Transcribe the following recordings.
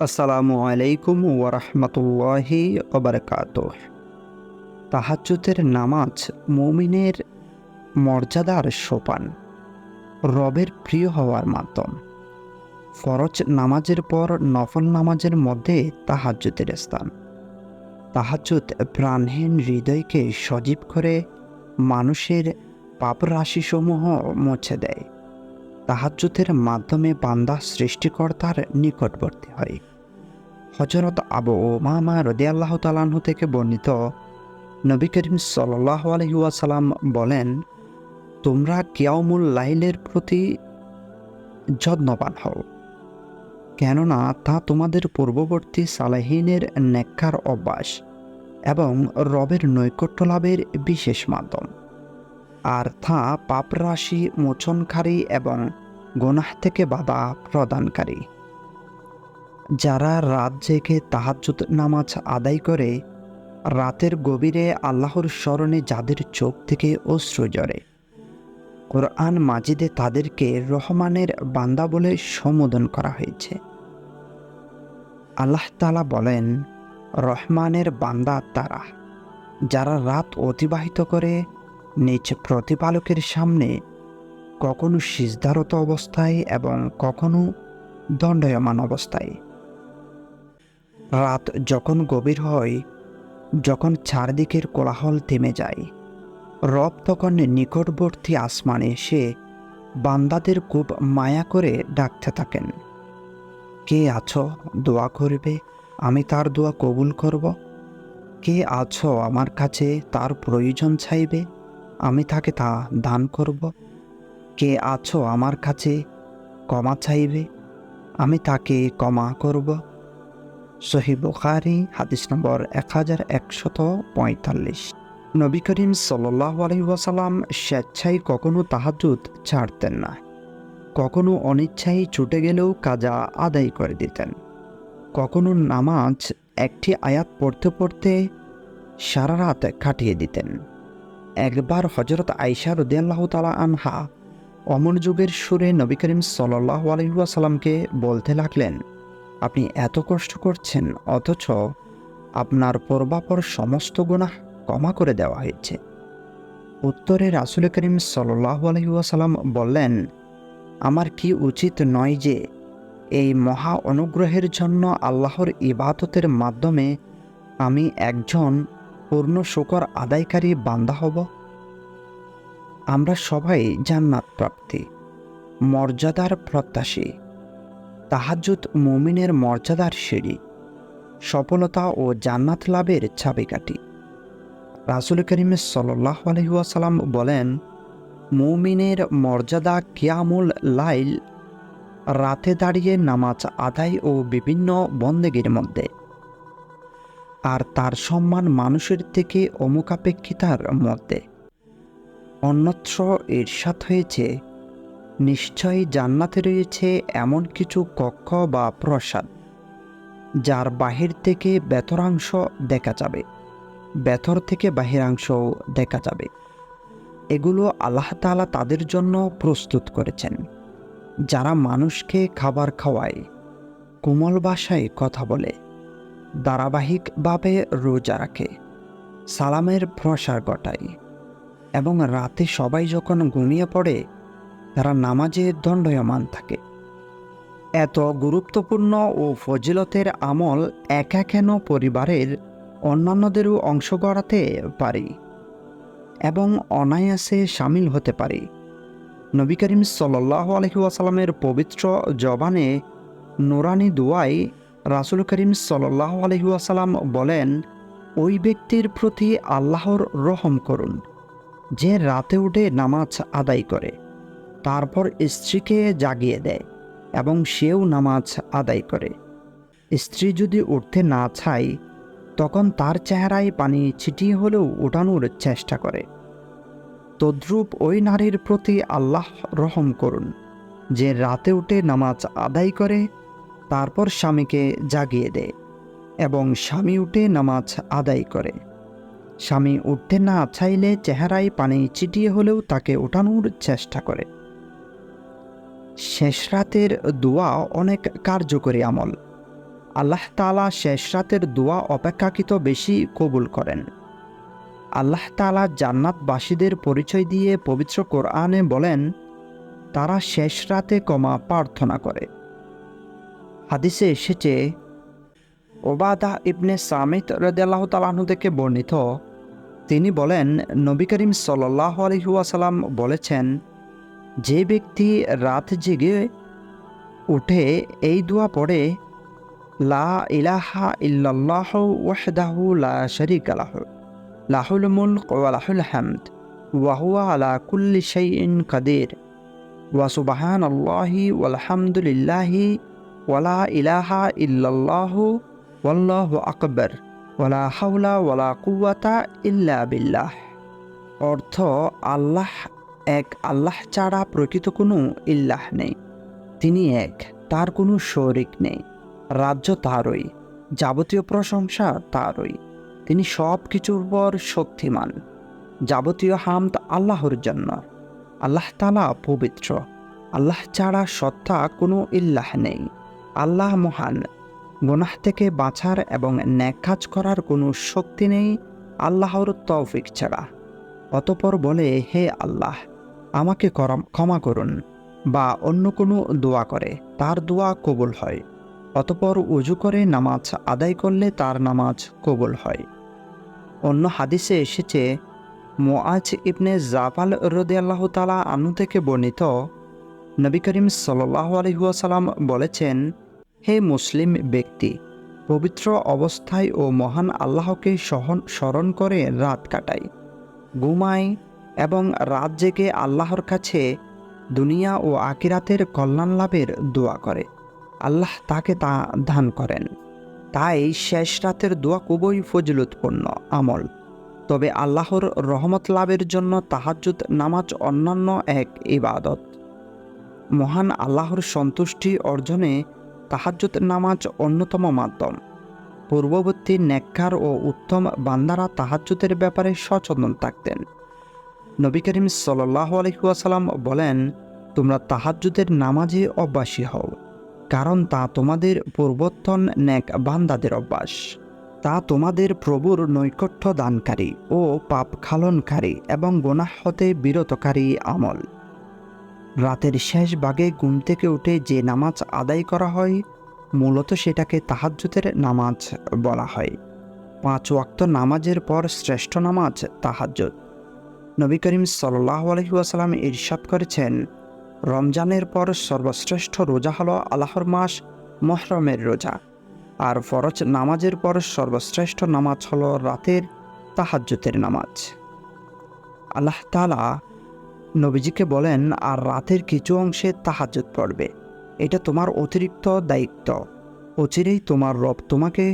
আসসালামু আলাইকুম ওরহমতুল্লাহি ওবরকাত তাহাজ্জুদের নামাজ মুমিনের মর্যাদার সোপান, রবের প্রিয় হওয়ার মাধ্যম। ফরজ নামাজের পর নফল নামাজের মধ্যে তাহাজ্জুদের স্থান। তাহাজ্জুদ প্রাণহীন হৃদয়কে সজীব করে মানুষের পাপ রাশিসমূহ মুছে দেয়। তাহাজ্জুদের মাধ্যমে বান্দা সৃষ্টিকর্তার নিকটবর্তী হয়। হজরত আবু ওমামা রদি আল্লাহ তালাহু থেকে বর্ণিত নবী করিম সাল্লাহ আলহিউসালাম বলেন, তোমরা কিয়ামুল লাইলের প্রতি যত্নবান হও, কেননা তা তোমাদের পূর্ববর্তী সালাহীনের নেককার অভ্যাস এবং রবের নৈকট্য লাভের বিশেষ মাধ্যম। আর তা পাপরাশি মোচনকারী এবং গোনাহ থেকে বাধা প্রদানকারী। যারা রাত জেগে তাহাজ্জুদ নামাজ আদায় করে, রাতের গভীরে আল্লাহর স্মরণে যাদের চোখ থেকে অশ্রু জড়ে কোরআন মাজিদে তাদেরকে রহমানের বান্দা বলে সম্বোধন করা হয়েছে। আল্লাহ তালা বলেন, রহমানের বান্দা তারা, যারা রাত অতিবাহিত করে, নিজ প্রতিপালকের সামনে কখনো সিজদারত অবস্থায় এবং কখনো দণ্ডায়মান অবস্থায়। রাত যখন গভীর হয়, যখন চারদিকের কোলাহল থেমে যায়, রব তখন নিকটবর্তী আসমানে এসে বান্দাদের খুব মায়া করে ডাকতে থাকেন। কে আছো? দোয়া করবে? আমি তার দোয়া কবুল করব? কে আছো আমার কাছে তার প্রয়োজন চাইবে? আমি তাকে তা দান করব? কে আছো আমার কাছে ক্ষমা চাইবে? আমি তাকে ক্ষমা করব? সহি বুখারি, হাদিস নম্বর এক হাজার একশত পঁয়তাল্লিশ। নবী করিম সাল্লাহ আলহিহাসাল্লাম স্বেচ্ছায় কখনো তাহাজুদ ছাড়তেন না। কখনো অনিচ্ছায় ছুটে গেলেও কাজা আদায় করে দিতেন। কখনো নামাজ একটি আয়াত পড়তে পড়তে সারা রাত কাটিয়ে দিতেন। একবার হজরত আইসা রদিয়াল্লাহ তালা আনহা অমনোযোগের সুরে নবী করিম সাল্লাহ আলহিহাসাল্লামকে বলতে লাগলেন আপনি এত কষ্ট করছেন, অথচ আপনার পূর্বাপর সমস্ত গুণা ক্ষমা করে দেওয়া হয়েছে। উত্তরে রাসুল করিম সাল্লাহ আলহিহাসাল্লাম বললেন, আমার কি উচিত নয় যে এই মহা অনুগ্রহের জন্য আল্লাহর ইবাদতের মাধ্যমে আমি একজন পূর্ণ শুকর আদায়কারী বান্দা হব? আমরা সবাই জান্নাত প্রাপ্তি মর্যাদার প্রত্যাশী। তাহাজুত মুমিনের মর্যাদার সিঁড়ি, সফলতা ও জান্নাত লাভের চাবিকাঠি। রাসুল করিম সাল্লাহ আলহিউসালাম বলেন, মুমিনের মর্যাদা কিয়ামুল লাইল, রাতে দাঁড়িয়ে নামাজ আদায় ও বিভিন্ন বন্দেগীর মধ্যে। আর তার সম্মান মানুষের থেকে অমুকাপেক্ষিতার মধ্যে। অন্যত্র ঈর্ষাদ হয়েছে নিশ্চয়ই জান্নাতে রয়েছে এমন কিছু কক্ষ বা প্রসাদ, যার বাহির থেকে বেতরাংশ দেখা যাবে। বেতর থেকে বাহিরাংশও দেখা যাবে। এগুলো আল্লাহ তালা তাদের জন্য প্রস্তুত করেছেন। যারা মানুষকে খাবার খাওয়ায়, কোমল ভাষায় কথা বলে, ধারাবাহিকভাবে রোজা রাখে, সালামের প্রসার ঘটায় এবং রাতে সবাই যখন ঘুমিয়ে পড়ে তারা নামাজে দণ্ডয়মান থাকে। এত গুরুত্বপূর্ণ ও ফজিলতের আমল একা কেন পরিবারের অন্যান্যদেরও অংশ গড়াতে পারি এবং অনায়াসে সামিল হতে পারি। নবী করিম সাল্লাহ আলহিউসালামের পবিত্র জবানে নোরানি দুয়াই রাসুল করিম সাল্লাহ আলহিউসালাম বলেন, ওই ব্যক্তির প্রতি আল্লাহর রহম করুন, যে রাতে উঠে নামাজ আদায় করে। তারপর স্ত্রীকে জাগিয়ে দেয় এবং সেও নামাজ আদায় করে। স্ত্রী যদি উঠতে না চায়, তখন তার চেহারায় পানি ছিটিয়ে হলেও উঠানোর চেষ্টা করে। তদ্রূপ ওই নারীর প্রতি আল্লাহ রহম করুন, যে রাতে উঠে নামাজ আদায় করে, তারপর স্বামীকে জাগিয়ে দেয় এবং স্বামী উঠে নামাজ আদায় করে। স্বামী উঠতে না চাইলে চেহারায় পানি চিটিয়ে হলেও তাকে ওঠানোর চেষ্টা করে। শেষ রাতের দোয়া অনেক কার্যকরী আমল। আল্লাহ তালা শেষ রাতের দোয়া অপেক্ষাকৃত বেশি কবুল করেন। আল্লাহ তালা জান্নাতবাসীদের পরিচয় দিয়ে পবিত্র কোরআনে বলেন, তারা শেষ রাতে কমা প্রার্থনা করে। হাদিসে এসেছে, ওবাদা ইবনে সামিত রদাল্লাহ তালাহু থেকে বর্ণিত, তিনি বলেন, নবী করিম সাল্লাহ আলহিউসালাম বলেছেন যে ব্যক্তি রাত জেগে উঠে এই দোয়া পড়ে, লা ইলাহা ইল্লাল্লাহ ওয়াহদাহু লা শারীকা লাহু, লাহুল মুলক ওয়া লাহুল হামদ, ওয়া হুয়া আলা কুল্লি শাইইন কাদির, ওয়া সুবহানাল্লাহি ওয়ালহামদুলিল্লাহি ওয়ালা ইলাহা ইল্লাল্লাহু ওয়াল্লাহু আকবার ওয়ালা হাওলা ওয়ালা কুওয়াতা ইল্লা বিল্লাহ। অর্থ আল্লাহ এক আল্লাহ ছাড়া প্রকৃত কোনো ইল্লাহ নেই। তিনি এক, তার কোনো শরিক নেই। রাজ্য তারই, যাবতীয় প্রশংসা তারই। তিনি সব কিছুর পর শক্তিমান। যাবতীয় হামদ আল্লাহর জন্য। আল্লাহ তালা পবিত্র। আল্লাহ ছাড়া সত্তা কোনো ইল্লাহ নেই। আল্লাহ মহান। গুনাহ থেকে বাঁচার এবং ন্যাক কাজ করার কোনো শক্তি নেই আল্লাহর তৌফিক ছাড়া। অতপর বলে, হে আল্লাহ! আমাকে করম ক্ষমা করুন বা অন্য কোনো দোয়া করে, তার দোয়া কবুল হয়। অতপর উজু করে নামাজ আদায় করলে তার নামাজ কবুল হয়। অন্য হাদিসে এসেছে মোয়াজ ইবনে জাফাল রদে আল্লাহ তালা আনু থেকে বর্ণিত, নবী করিম সাল্লাহ আলহিহাসাল্লাম বলেছেন, হে মুসলিম ব্যক্তি, পবিত্র অবস্থায় ও মহান আল্লাহকে সহন স্মরণ করে রাত কাটায় ঘুমায় এবং রাত জেগে আল্লাহর কাছে দুনিয়া ও আকিরাতের কল্যাণ লাভের দোয়া করে। আল্লাহ তাকে তা দান করেন। তাই শেষ রাতের দোয়া খুবই ফজিলতপূর্ণ আমল। তবে আল্লাহর রহমত লাভের জন্য তাহাজ্জুদ নামাজ অন্যান্য এক ইবাদত। মহান আল্লাহর সন্তুষ্টি অর্জনে তাহাজ্জুদ নামাজ অন্যতম মাধ্যম। পূর্ববর্তী নেককার ও উত্তম বান্দারা তাহাজ্জুদের ব্যাপারে সচেতন থাকতেন। নবী করিম সাল্লাহ আলহিহাসাল্লাম বলেন, তোমরা তাহাজ্জুদের নামাজে অভ্যাসী হও, কারণ তা তোমাদের পূর্বতন নেক বান্দাদের অভ্যাস। তা তোমাদের প্রভুর নৈকট্য দানকারী ও পাপ খালনকারী এবং গোনাহ হতে বিরতকারী আমল। রাতের শেষ ভাগে ঘুম থেকে উঠে যে নামাজ আদায় করা হয়, মূলত সেটাকে তাহাজ্জুদের নামাজ বলা হয়। পাঁচ ওয়াক্ত নামাজের পর শ্রেষ্ঠ নামাজ তাহাজ্জুদ। নবী করিম সাল্লাহ আলহিউসালাম ইরশাদ করেছেন, রমজানের পর সর্বশ্রেষ্ঠ রোজা হলো আল্লাহর মাস মহরমের রোজা, আর ফরজ নামাজের পর সর্বশ্রেষ্ঠ নামাজ হলো রাতের তাহাজ্জুতের নামাজ। আল্লাহ তালা নবীজিকে বলেন, আর রাতের কিছু অংশে তাহাজ্জুদ পড়বে, এটা তোমার অতিরিক্ত দায়িত্ব। অচিরেই তোমার রব তোমাকে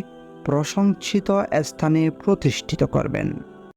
প্রশংসিত স্থানে প্রতিষ্ঠিত করবেন।